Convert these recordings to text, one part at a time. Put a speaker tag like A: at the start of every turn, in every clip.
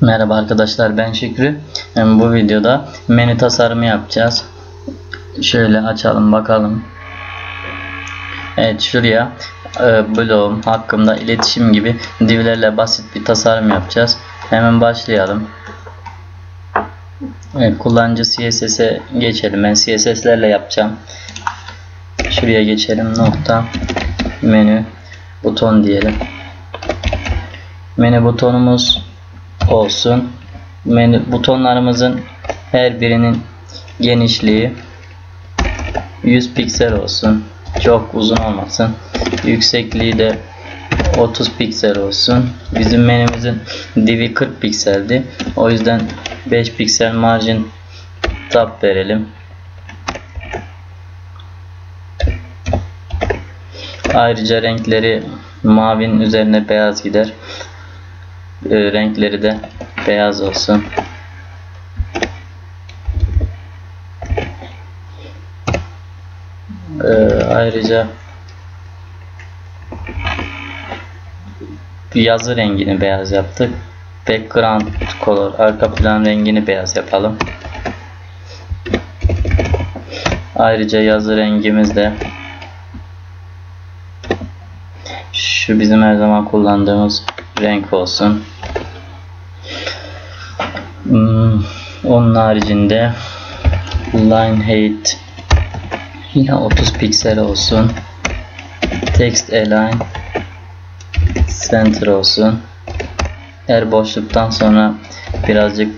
A: Merhaba arkadaşlar ben Şükrü. Bu videoda menü tasarımı yapacağız. Şöyle açalım bakalım. Evet şuraya e, hakkında iletişim gibi divlerle basit bir tasarım yapacağız. Hemen başlayalım. Evet, kullanıcı CSS'e geçelim. Ben CSS'lerle yapacağım. Şuraya geçelim. Nokta menü buton diyelim. Menü butonumuz olsun. Menü butonlarımızın her birinin genişliği 100 piksel olsun. Çok uzun olmasın. Yüksekliği de 30 piksel olsun. Bizim menümüzün divi 40 pikseldi. O yüzden 5 piksel margin tab verelim. Ayrıca renkleri mavinin üzerine beyaz gider. E, renkleri de beyaz olsun. E, ayrıca yazı rengini beyaz yaptık. Background color arka plan rengini beyaz yapalım. Ayrıca yazı rengimiz de şu bizim her zaman kullandığımız renk olsun. Hmm, onun haricinde line height yine 30 piksel olsun. Text align center olsun. Her boşluktan sonra birazcık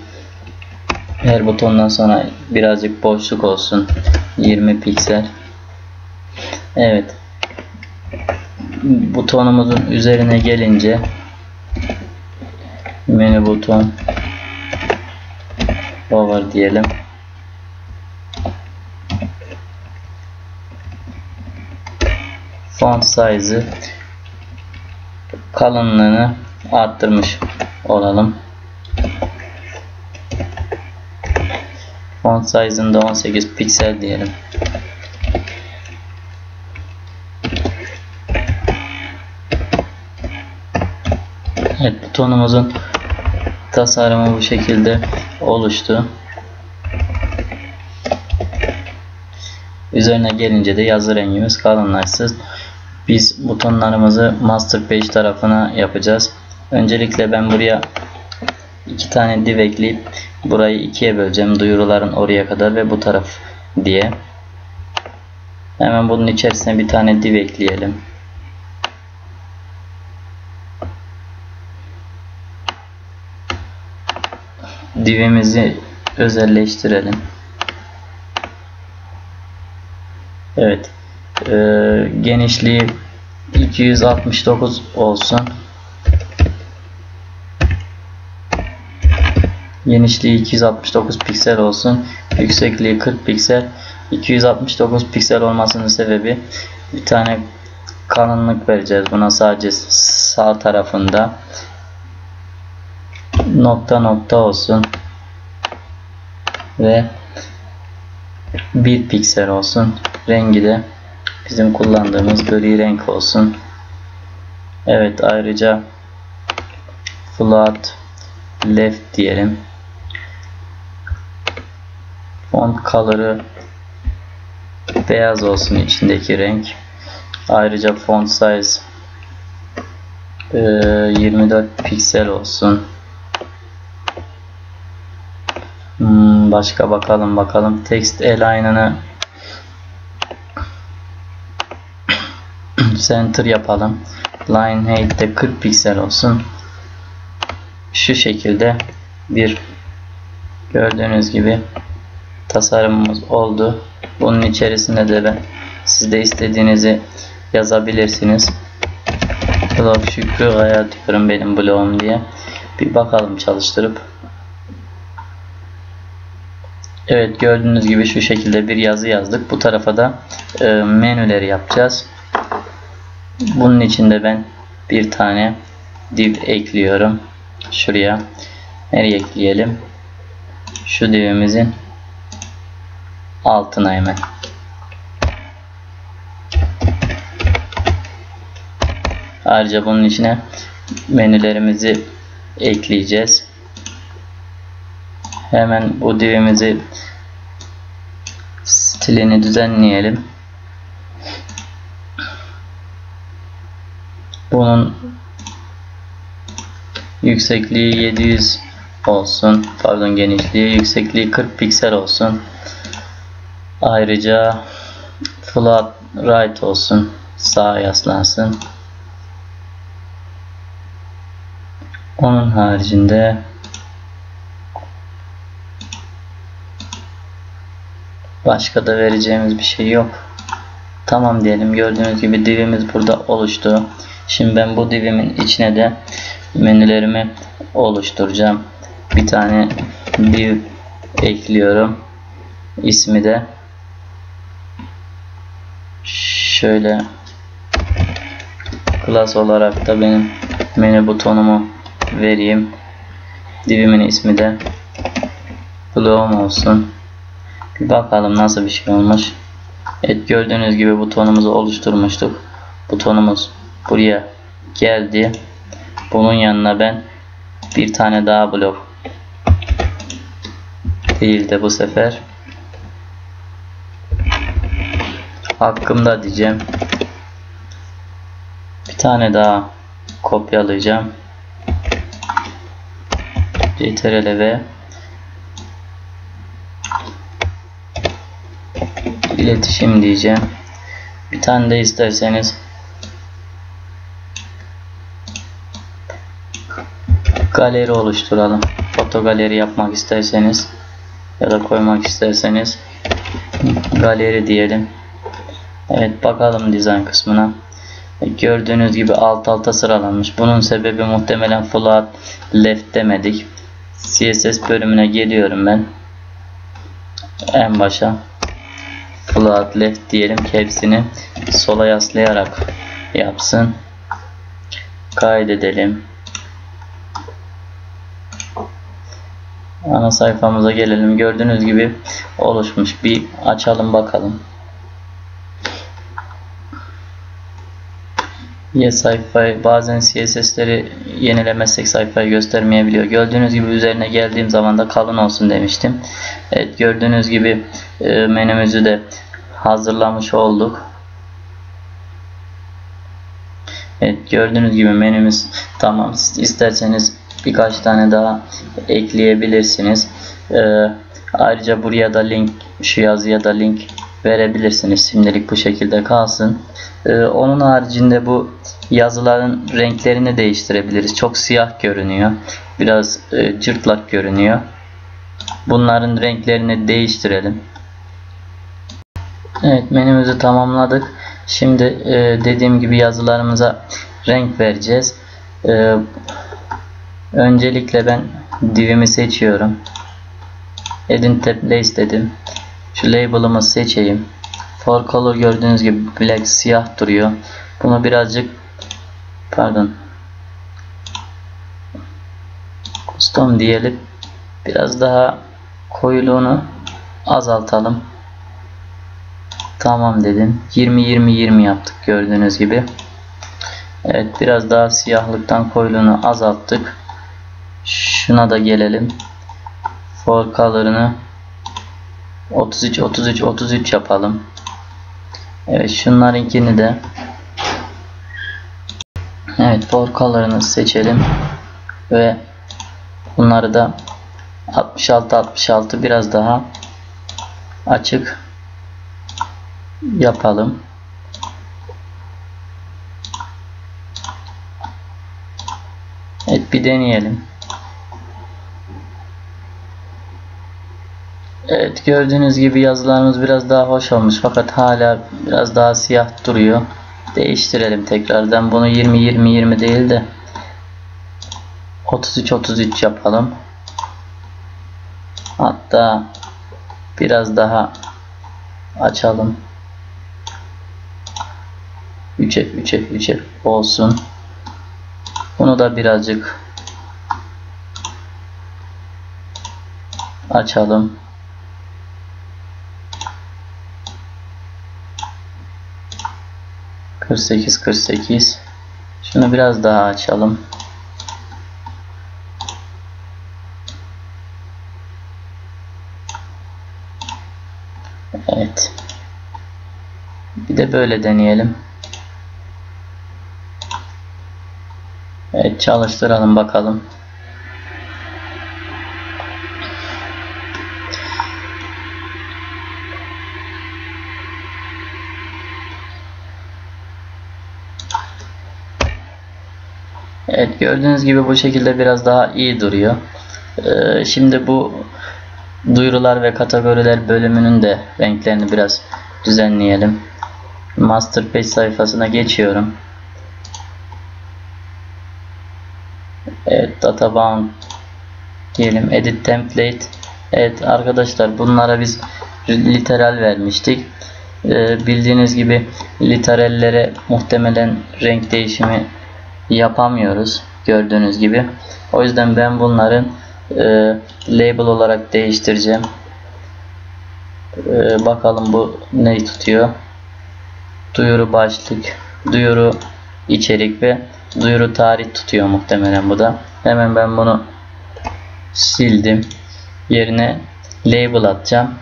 A: her butondan sonra birazcık boşluk olsun. 20 piksel. Evet. Butonumuzun üzerine gelince menü buton over diyelim. Font size'ı kalınlığını arttırmış olalım. Font size'ında 18 piksel diyelim. Evet butonumuzun tasarımı bu şekilde oluştu. Üzerine gelince de yazı rengimiz kalınlaşsın. Biz butonlarımızı master page tarafına yapacağız. Öncelikle ben buraya iki tane div ekleyip burayı ikiye böleceğim. Duyuruların oraya kadar ve bu taraf diye. Hemen bunun içerisine bir tane div ekleyelim. Divimizi özelleştirelim. Evet. Ee, genişliği 269 olsun. Genişliği 269 piksel olsun. Yüksekliği 40 piksel. 269 piksel olmasının sebebi bir tane kalınlık vereceğiz buna sadece sağ tarafında nokta nokta olsun. Ve bir piksel olsun. Rengi de bizim kullandığımız gri renk olsun. Evet ayrıca flat left diyelim. Font color'ı beyaz olsun içindeki renk. Ayrıca font size 24 piksel olsun Başka bakalım bakalım. Text align'ını center yapalım. Line height de 40 piksel olsun. Şu şekilde bir gördüğünüz gibi tasarımımız oldu. Bunun içerisinde de ben siz de istediğinizi yazabilirsiniz. Blog Şükrü Gaya diyorum benim blogum diye. Bir bakalım çalıştırıp. Evet gördüğünüz gibi şu şekilde bir yazı yazdık. Bu tarafa da e, menüleri yapacağız. Bunun için de ben bir tane div ekliyorum. Şuraya. Nereye ekleyelim? Şu divimizin altına hemen. Ayrıca bunun içine menülerimizi ekleyeceğiz. Hemen bu divimizi stilini düzenleyelim. Bunun yüksekliği 700 olsun. Pardon genişliği yüksekliği 40 piksel olsun. Ayrıca flat right olsun. Sağa yaslansın. Onun haricinde başka da vereceğimiz bir şey yok. Tamam diyelim. Gördüğünüz gibi divimiz burada oluştu. Şimdi ben bu divimin içine de menülerimi oluşturacağım. Bir tane div ekliyorum. İsmi de şöyle class olarak da benim menü butonumu vereyim. Divimin ismi de Bloom olsun. Bir bakalım nasıl bir şey olmuş. Evet gördüğünüz gibi butonumuzu oluşturmuştuk. Butonumuz buraya geldi. Bunun yanına ben bir tane daha blok değil de bu sefer hakkımda diyeceğim. Bir tane daha kopyalayacağım. Ctrl ve iletişim diyeceğim. Bir tane de isterseniz galeri oluşturalım. Foto galeri yapmak isterseniz ya da koymak isterseniz galeri diyelim. Evet bakalım dizayn kısmına. Gördüğünüz gibi alt alta sıralanmış. Bunun sebebi muhtemelen float left demedik. CSS bölümüne geliyorum ben. En başa float left diyelim ki hepsini sola yaslayarak yapsın. Kaydedelim. Ana sayfamıza gelelim. Gördüğünüz gibi oluşmuş. Bir açalım bakalım. Ya sayfayı bazen CSS'leri yenilemezsek sayfayı göstermeyebiliyor. Gördüğünüz gibi üzerine geldiğim zaman da kalın olsun demiştim. Evet gördüğünüz gibi e, menümüzü de hazırlamış olduk. Evet gördüğünüz gibi menümüz tamam. İsterseniz birkaç tane daha ekleyebilirsiniz. Ee, ayrıca buraya da link, şu yazıya da link verebilirsiniz. Şimdilik bu şekilde kalsın. Ee, onun haricinde bu yazıların renklerini değiştirebiliriz. Çok siyah görünüyor. Biraz e, cırtlak görünüyor. Bunların renklerini değiştirelim. Evet menümüzü tamamladık. Şimdi e, dediğim gibi yazılarımıza renk vereceğiz. E, öncelikle ben divimi seçiyorum. Edit Place dedim. Şu label'ımı seçeyim. For color gördüğünüz gibi black siyah duruyor. Bunu birazcık pardon custom diyelim. Biraz daha koyuluğunu azaltalım. Tamam dedim. 20 20 20 yaptık gördüğünüz gibi. Evet biraz daha siyahlıktan koyuluğunu azalttık. Şuna da gelelim. For color'ını 33 33 33 yapalım. Evet şunlarınkini de Evet for color'ını seçelim ve bunları da 66 66 biraz daha açık yapalım. Evet bir deneyelim. Evet gördüğünüz gibi yazılarımız biraz daha hoş olmuş fakat hala biraz daha siyah duruyor. Değiştirelim tekrardan bunu 20 20 20 değil de 33 33 yapalım. Hatta biraz daha açalım. 3F 3F 3F olsun. Bunu da birazcık açalım. Kırk sekiz kırk sekiz. Şunu biraz daha açalım. Evet. Bir de böyle deneyelim. Evet çalıştıralım bakalım. Evet gördüğünüz gibi bu şekilde biraz daha iyi duruyor. Ee, şimdi bu duyurular ve kategoriler bölümünün de renklerini biraz düzenleyelim. Master page sayfasına geçiyorum. Evet data diyelim edit template. Evet arkadaşlar bunlara biz literal vermiştik. Ee, bildiğiniz gibi literallere muhtemelen renk değişimi yapamıyoruz gördüğünüz gibi. O yüzden ben bunların e, label olarak değiştireceğim. E, bakalım bu ne tutuyor. Duyuru başlık, duyuru içerik ve duyuru tarih tutuyor muhtemelen bu da. Hemen ben bunu sildim. Yerine label atacağım.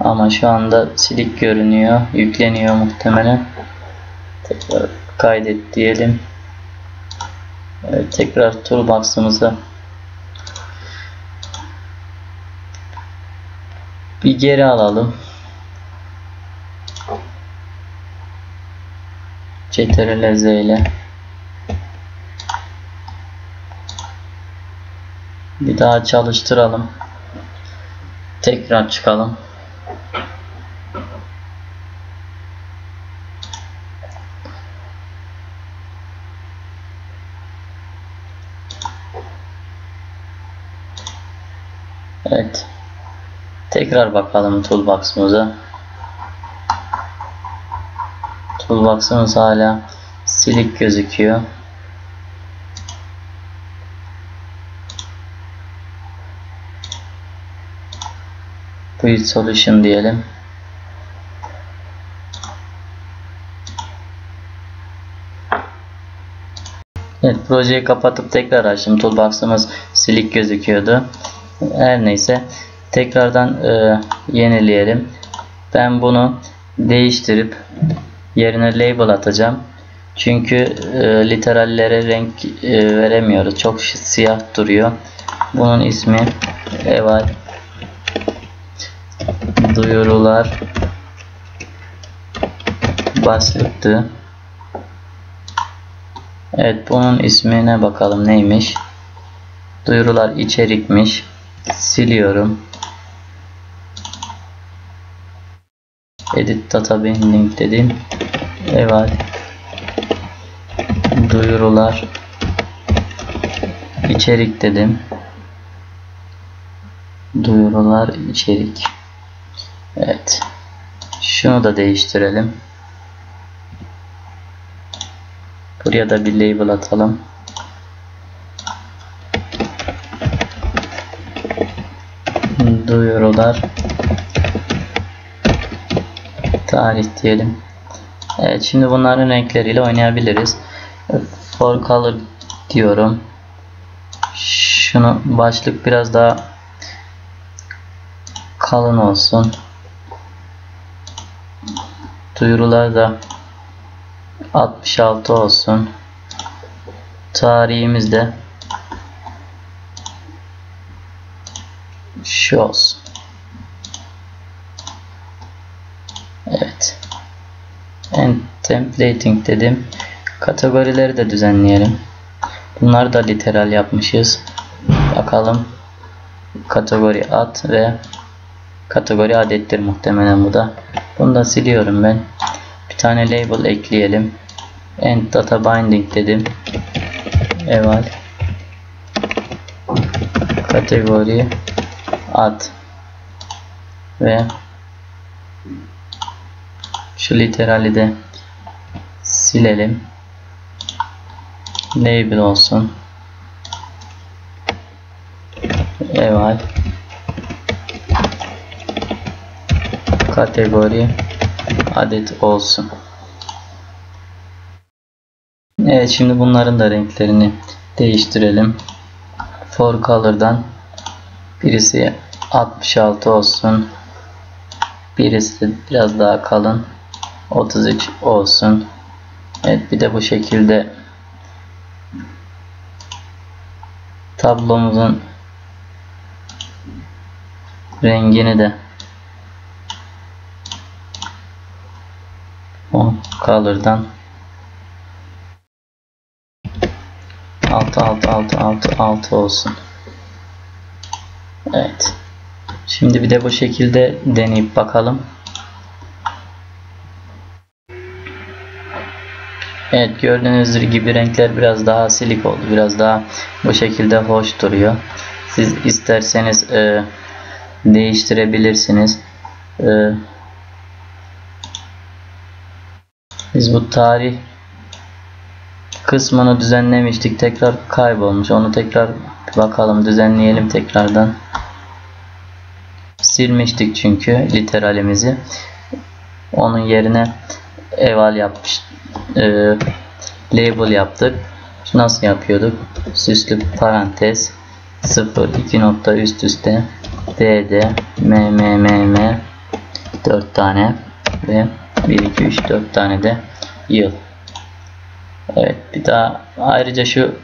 A: Ama şu anda silik görünüyor. Yükleniyor muhtemelen. Tekrar kaydet diyelim. Evet, tekrar toolbox'ımıza bir geri alalım. Ctrl Z ile bir daha çalıştıralım. Tekrar çıkalım. Evet. Tekrar bakalım toolbox'ımıza. Toolbox'ımız hala silik gözüküyor. Build solution diyelim. Evet projeyi kapatıp tekrar açtım. Toolbox'ımız silik gözüküyordu. Her neyse tekrardan e, yenileyelim. Ben bunu değiştirip yerine label atacağım. Çünkü e, literallere renk e, veremiyoruz. Çok siyah duruyor. Bunun ismi eval duyurular başlıktı. Evet bunun ismine bakalım neymiş. Duyurular içerikmiş. Siliyorum. Edit data binding dedim. Evet. Duyurular içerik dedim. Duyurular içerik. Evet. Şunu da değiştirelim. Buraya da bir label atalım. Duyurular tarih diyelim. Evet şimdi bunların renkleriyle oynayabiliriz. For color diyorum. Şunu başlık biraz daha kalın olsun. Duyurular da 66 olsun. Tarihimiz de şu olsun. Evet. And templating dedim. Kategorileri de düzenleyelim. Bunları da literal yapmışız. Bakalım. Kategori ad ve kategori adettir muhtemelen bu da. Bunu da siliyorum ben. Bir tane label ekleyelim. End data binding dedim. Eval kategori ad ve şu literali de silelim. Label olsun. Eval kategori adet olsun. Evet şimdi bunların da renklerini değiştirelim. For Color'dan birisi 66 olsun. Birisi biraz daha kalın. 33 olsun. Evet bir de bu şekilde tablomuzun rengini de o color'dan 6 6 6 6 6 olsun. Evet. Şimdi bir de bu şekilde deneyip bakalım. Evet gördüğünüz gibi renkler biraz daha silik oldu. Biraz daha bu şekilde hoş duruyor. Siz isterseniz e, değiştirebilirsiniz. E, biz bu tarih kısmını düzenlemiştik. Tekrar kaybolmuş. Onu tekrar bakalım düzenleyelim tekrardan. Silmiştik çünkü literalimizi. Onun yerine eval yapmış. E, label yaptık. Nasıl yapıyorduk? Süslü parantez 0 2 nokta üst üste DD M M M M 4 tane ve 1 2 3 4 tane de yıl. Evet bir daha ayrıca şu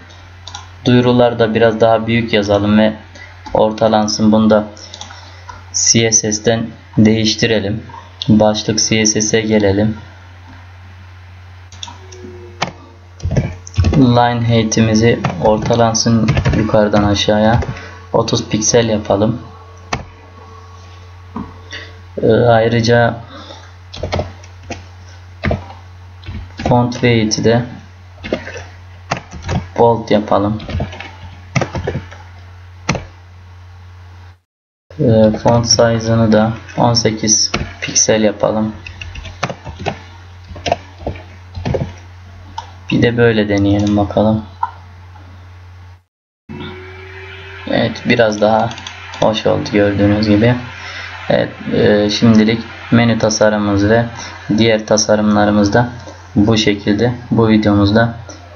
A: duyurular da biraz daha büyük yazalım ve ortalansın. Bunu da CSS'ten değiştirelim. Başlık CSS'e gelelim. Line height'imizi ortalansın yukarıdan aşağıya 30 piksel yapalım. Ee, ayrıca font weight'i de bold yapalım. Ee, font size'ını da 18 piksel yapalım. Bir de böyle deneyelim bakalım. Evet biraz daha hoş oldu gördüğünüz gibi. Evet e, şimdilik menü tasarımımız ve diğer tasarımlarımız da bu şekilde. Bu videomuzda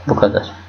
A: bu kadar.